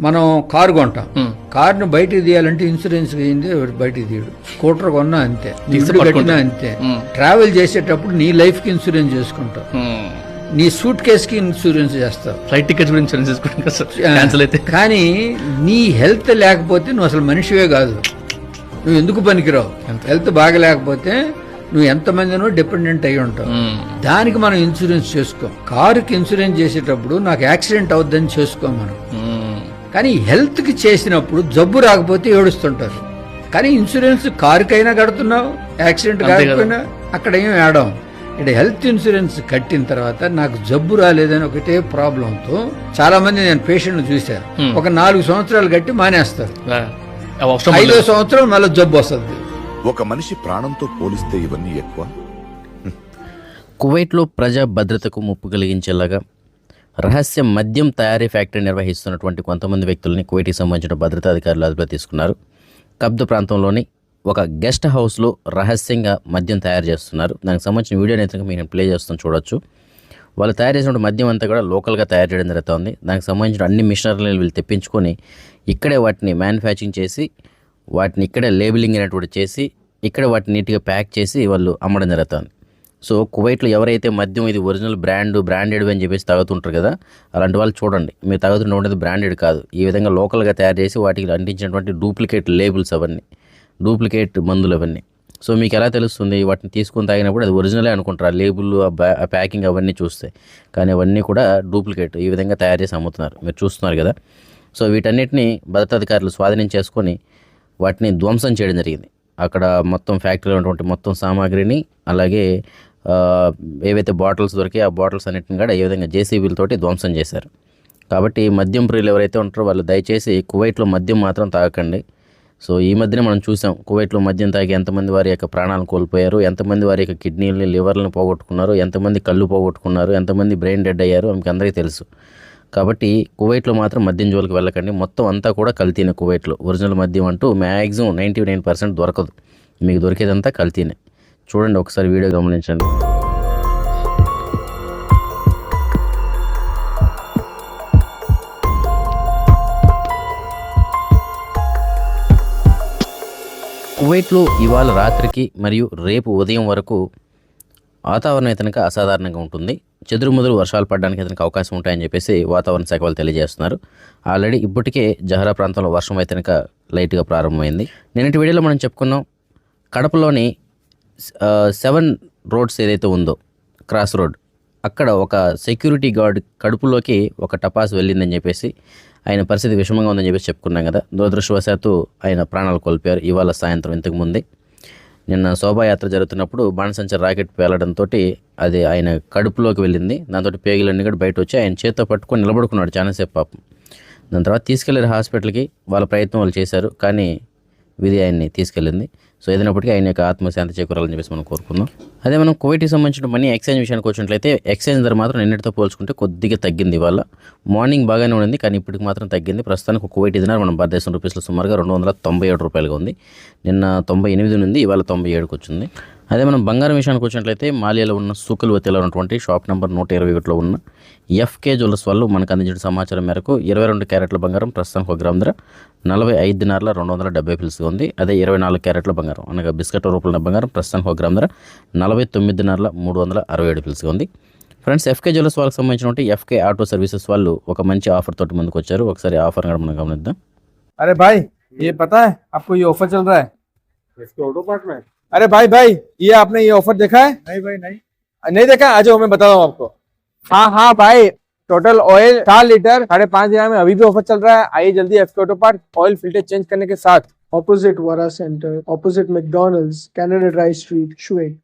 మనం కారు కొంటాం. కారును బయటికి తీయాలంటే ఇన్సూరెన్స్ అయింది బయటికి తీయడు. స్కూటర్ కొన్నా అంతే కట్టినా. అంతే. ట్రావెల్ చేసేటప్పుడు నీ లైఫ్కి ఇన్సూరెన్స్ చేసుకుంటావు. ఉమ్. నీ సూట్ కేస్కి ఇన్సూరెన్స్ చేస్తావు. ఫ్లైట్ టికెట్స్ గురించి ఇన్సూరెన్స్ అయితే. కానీ నీ హెల్త్ లేకపోతే నువ్వు అసలు మనిషివే కాదు. నువ్వు ఎందుకు పనికిరావు? హెల్త్ బాగా లేకపోతే నువ్వు ఎంతమందినో డిపెండెంట్ అయి ఉంటావు. దానికి మనం ఇన్సూరెన్స్ చేసుకో. కారుకి ఇన్సూరెన్స్ చేసేటప్పుడు నాకు యాక్సిడెంట్ అవుద్దని చేసుకో మనం. కానీ హెల్త్కి చేసినప్పుడు జబ్బు రాకపోతే ఏడుస్తుంటారు కానీ ఇన్సూరెన్స్ కారుకైనా కడుతున్నావు యాక్సిడెంట్. కాకపోయినా అక్కడ ఏం ఆడం ఇక్కడ హెల్త్ ఇన్సూరెన్స్ కట్టిన తర్వాత నాకు జబ్బు రాలేదని ఒకటే ప్రాబ్లంతో చాలా మంది నేను పేషెంట్ చూశాను. ఒక నాలుగు సంవత్సరాలు కట్టి మానేస్తారు ఆ, అవి అవసరం ఐదో. సంవత్సరం మళ్ళీ జబ్బు వస్తుంది ఒక మనిషి ప్రాణంతో పోలిస్తే ఇవన్నీ ఎక్కువ కువైట్లో ప్రజా భద్రతకు ముప్పు కలిగించేలాగా రహస్య మద్యం తయారీ ఫ్యాక్టరీ నిర్వహిస్తున్నటువంటి కొంతమంది వ్యక్తులని కువైట్కి సంబంధించిన భద్రతా అధికారులు అదుపులో తీసుకున్నారు. కబ్దు ప్రాంతంలోని ఒక గెస్ట్ హౌస్లో రహస్యంగా మద్యం తయారు చేస్తున్నారు. దానికి సంబంధించిన వీడియో అయితే మీరు ప్లే చేస్తాను చూడొచ్చు. వాళ్ళు తయారు చేసిన మద్యం అంతా కూడా లోకల్గా తయారు చేయడం జరుగుతుంది. దానికి సంబంధించిన అన్ని మిషనరీలను వీళ్ళు తెప్పించుకొని ఇక్కడే వాటిని మ్యానుఫ్యాక్చరింగ్ చేసి వాటిని ఇక్కడే లేబులింగ్ అనేటువంటి చేసి ఇక్కడ వాటిని నీట్గా ప్యాక్ చేసి వాళ్ళు అమ్మడం జరుగుతుంది. సో కువైట్లో ఎవరైతే మద్యం ఇది ఒరిజినల్ బ్రాండ్ బ్రాండెడ్ అని చెప్పేసి తాగుతుంటారు కదా అలాంటి వాళ్ళు చూడండి. మీరు తాగుతున్నటువంటిది బ్రాండెడ్ కాదు. ఈ విధంగా లోకల్గా తయారు చేసి వాటికి అంటించినటువంటి డూప్లికేట్ లేబుల్స్ అవన్నీ డూప్లికేట్ మందులు అవన్నీ. సో మీకు ఎలా తెలుస్తుంది? వాటిని తీసుకొని తాగినప్పుడు అది ఒరిజినలే అనుకుంటారు. ఆ లేబుల్ ఆ ప్యాకింగ్ అవన్నీ చూస్తే. కానీ అవన్నీ కూడా డూప్లికేట్ ఈ విధంగా తయారు చేసి అమ్ముతున్నారు. మీరు చూస్తున్నారు కదా. సో వీటన్నిటిని భద్రతాధికారులు స్వాధీనం చేసుకొని వాటిని ధ్వంసం చేయడం జరిగింది. అక్కడ మొత్తం ఫ్యాక్టరీలో ఉన్నటువంటి మొత్తం సామాగ్రిని అలాగే ఏవైతే బాటిల్స్ దొరికాయి ఆ బాటిల్స్ అన్నింటిని కూడా ఏ విధంగా జేసీబీలతోటి ధ్వంసం చేశారు. కాబట్టి మద్యం ప్రియులు ఎవరైతే ఉంటారో వాళ్ళు దయచేసి కువైట్లో మద్యం మాత్రం తాగకండి. సో ఈ మధ్యనే మనం చూసాం కువైట్లో మద్యం తాగి ఎంతమంది వారి యొక్క ప్రాణాలను కోల్పోయారు ఎంతమంది వారి యొక్క కిడ్నీలని లివర్లను పోగొట్టుకున్నారు ఎంతమంది కళ్ళు పోగొట్టుకున్నారు ఎంతమంది బ్రెయిన్ డెడ్ అయ్యారు మీకు అందరికీ తెలుసు. కాబట్టి కువైట్లో మాత్రం మద్యం జోలికి వెళ్ళకండి. మొత్తం అంతా కూడా కల్తీనే కువైట్లో. ఒరిజినల్ మద్యం అంటూ మ్యాక్సిమం నైంటీ నైన్ పర్సెంట్ దొరకదు. మీకు దొరికేదంతా కల్తీనే. చూడండి ఒకసారి వీడియో గమనించండి. కువైట్లో ఇవాళ రాత్రికి మరియు రేపు ఉదయం వరకు వాతావరణం ఇతనికి అసాధారణంగా ఉంటుంది. చెదురుముదురు వర్షాలు పడడానికి ఇతనికి అవకాశం ఉంటాయని చెప్పేసి వాతావరణ శాఖ వాళ్ళు తెలియజేస్తున్నారు. ఆల్రెడీ ఇప్పటికే జహరా ప్రాంతంలో వర్షం అయితే లైట్గా ప్రారంభమైంది. నిన్నటి వీడియోలో మనం చెప్పుకున్నాం కడపలోని సెవెన్ రోడ్స్ ఏదైతే ఉందో క్రాస్ రోడ్ అక్కడ ఒక సెక్యూరిటీ గార్డ్ కడుపులోకి ఒక టపాస్ వెళ్ళిందని చెప్పేసి ఆయన పరిస్థితి విషమంగా ఉందని చెప్పేసి చెప్పుకున్నాం కదా. దురదృష్టవశాత్తు ఆయన ప్రాణాలు కోల్పోయారు ఇవాళ సాయంత్రం ఇంతకుముందే నిన్న శోభాయాత్ర జరుగుతున్నప్పుడు బాణసంచర్ రాకెట్ పేలడంతో అది ఆయన కడుపులోకి వెళ్ళింది. దాంతో పేగులన్నీ కూడా బయట వచ్చి ఆయన చేత్తో పట్టుకొని నిలబడుకున్నాడు చాలాసేపు పాపం. దాని తర్వాత తీసుకెళ్ళారు హాస్పిటల్కి వాళ్ళ ప్రయత్నం వాళ్ళు చేశారు. కానీ విధి ఆయన్ని తీసుకెళ్ళింది. సో ఏదైనప్పటికీ ఆయన యొక్క ఆత్మశాంతి చేకూరాలని చెప్పేసి మనం కోరుకుందాం. అదే మనం కోవిడ్కి సంబంధించిన మనీ ఎక్స్చేంజ్ విషయానికి వచ్చినట్లయితే ఎక్స్చేంజ్ ధర మాత్రం నిన్నటితో పోల్చుకుంటే కొద్దిగా తగ్గింది ఇవాళ. మార్నింగ్ బాగానే ఉండింది కానీ ఇప్పటికి మాత్రం తగ్గింది. ప్రస్తుతానికి ఒక కువైట్ దినార్ మనం భారతదేశం రూపీస్లో సుమారుగా రెండు వందల తొంభై ఏడు రూపాయలుగా ఉంది. నిన్న తొంభై ఎనిమిది నుండి ఇవాళ తొంభై ఏడుకి వచ్చింది. అదే మనం బంగారం విషయానికి వచ్చినట్లయితే మాలియాలో ఉన్న సూకల్వతిలో ఉన్నటువంటి షాప్ నెంబర్ నూట ఇరవై ఒకటిలో ఉన్న ఎఫ్కే జ్యువెలర్స్ వాళ్ళు మనకు అందించిన సమాచారం మేరకు ఇరవై రెండు క్యారెట్ల బంగారం ప్రస్తుతానికి ఒక గ్రామ్ ధర నలభై ఐదు దినార్ల రెండు వందల డెబ్బై పిల్స్గా ఉంది. అదే ఇరవై నాలుగు క్యారెట్ల బంగారం అనగా బిస్కెట్ రూపంలో బంగారం ప్రస్తుతానికి ఒక గ్రామ్ ధర నలభై తొమ్మిది దినార్ల మూడు వందల అరవై ఏడు పిల్స్గా ఉంది. ఫ్రెండ్స్ ఎఫ్కే జ్యువెలర్స్ వాళ్ళకి సంబంధించినటువంటి ఎఫ్కే ఆటో సర్వీసెస్ వాళ్ళు ఒక మంచి ఆఫర్ తోటి ముందుకు వచ్చారు. ఒకసారి ఆఫర్ కూడా మనం గమనిద్దాం. అరే బాయ్ ఏ పతా ఆఫర్ చల్ రా. अरे भाई भाई ये आपने ये ऑफ़र देखा है? नहीं भाई नहीं। नहीं देखा? आज मैं रहा हूँ आपको। हाँ हाँ भाई टोटल ऑयल चार लीटर साढ़े पाँच हज़ार में अभी भी ऑफ़र चल रहा है। आइए जल्दी F auto part oil filter change करने के साथ। ऑपोजिट वारा centre opposite McDonald Canada dry street Shuaib.